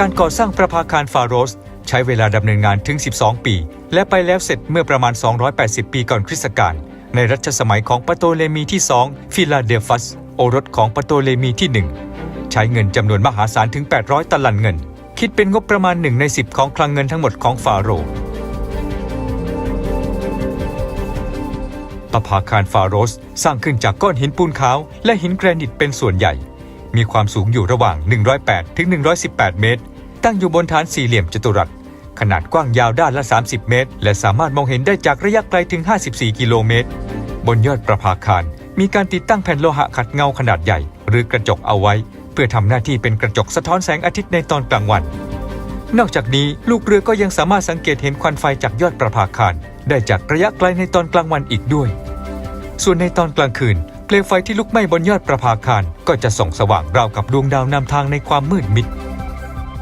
การก่อสร้างประภาคารฟาโรส ใช้เวลาดำเนินงานถึง 12 ปี และไปแล้วเสร็จเมื่อประมาณ 280 ปีก่อนคริสตกาลในรัชสมัยของปโตเลมีที่ 2 ฟิลาเดลฟัส โอรสของปโตเลมีที่ 1 ใช้เงินจำนวนมหาศาลถึง 800 ตลันเงิน คิดเป็นงบประมาณ 1 ใน 10 ของคลังเงินทั้งหมดของฟาโรห์ประภาคารฟาโรส สร้างขึ้นจากก้อนหินปูนขาว และหินแกรนิตเป็นส่วนใหญ่ มีความสูงอยู่ระหว่าง 108 ถึง 118 เมตร ตั้งอยู่บนฐานสี่เหลี่ยมจัตุรัส ขนาดกว้างยาวด้านละ 30 เมตร และสามารถมองเห็นได้จากระยะไกลถึง 54 กิโลเมตร บนยอดประภาคาร มีการติดตั้งแผ่นโลหะขัดเงาขนาดใหญ่ หรือกระจกเอาไว้ เพื่อทำหน้าที่เป็นกระจกสะท้อนแสงอาทิตย์ในตอนกลางวัน นอกจากนี้ลูกเรือก็ยังสามารถสังเกตเห็นควันไฟจากยอดประภาคาร ได้จากระยะไกลในตอนกลางวันอีกด้วย ส่วนในตอนกลางคืน เปลวไฟที่ลุกไหม้บนยอดประภาคารก็จะส่องสว่างราวกับดวงดาวนำทางในความมืดมิด